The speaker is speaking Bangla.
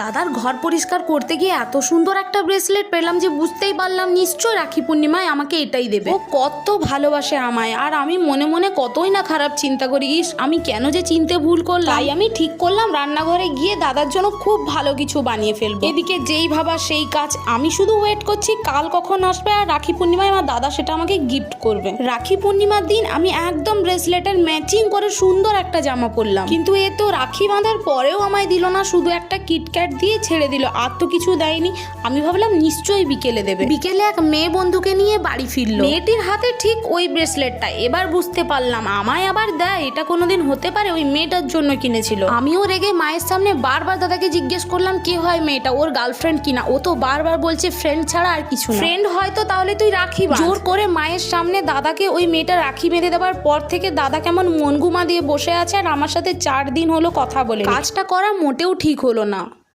দাদার ঘর পরিষ্কার করতে গিয়ে এত সুন্দর একটা ব্রেসলেট পেলাম যে বুঝতেই পারলাম নিশ্চয় রাখি পূর্ণিমায় আমাকে এটাই দেবে। ও কত ভালোবাসে আমায় আর আমি মনে মনে কতই না খারাপ চিন্তা করি। ইস আমি কেন যে চিনতে ভুল করলাম? তাই আমি ঠিক করলাম রান্নাঘরে গিয়ে দাদার জন্য খুব ভালো কিছু বানিয়ে ফেলব। এদিকে যেই ভাবা সেই কাজ আমি শুধু ওয়েট করছি কাল কখন আসবে আর রাখি পূর্ণিমায় আমার দাদা সেটা আমাকে গিফট করবে। রাখি পূর্ণিমার দিন আমি একদম ব্রেসলেটের ম্যাচিং করে সুন্দর একটা জামা পরলাম। কিন্তু এ তো রাখি বাঁধার পরেও আমায় দিল না শুধু একটা কিটক্যাট দিয়ে ছেড়ে দিল। আর তো কিছু দেয়নি। আমি ভাবলাম নিশ্চয়ই বিকেলে দেবে। বিকেলে এক মেয়ে বন্ধুকে নিয়ে বাড়ি ফিরলো। মেয়েটির হাতে ঠিক ওই ব্রেসলেটটা। এবার বুঝতে পারলাম আমায় আবার দেয়। এটা কোনোদিন হতে পারে ওই মেয়েটার জন্য কিনেছিল। আমিও রেগে মায়ের সামনে বারবার দাদাকে জিজ্ঞেস করলাম কে হয় মেয়েটা? ওর গার্লফ্রেন্ড কিনা? ও তো বারবার বলছে ফ্রেন্ড ছাড়া আর কিছু ফ্রেন্ড হয়তো তাহলে তুই রাখি জোর করে মায়ের সামনে দাদাকে ওই মেয়েটা রাখি বেঁধে দেওয়ার পর থেকে দাদা কেমন মনগুমা দিয়ে বসে আছে আর আমার সাথে চার দিন হলো কথা বলে কাজটা করা মোটেও ঠিক হলো না।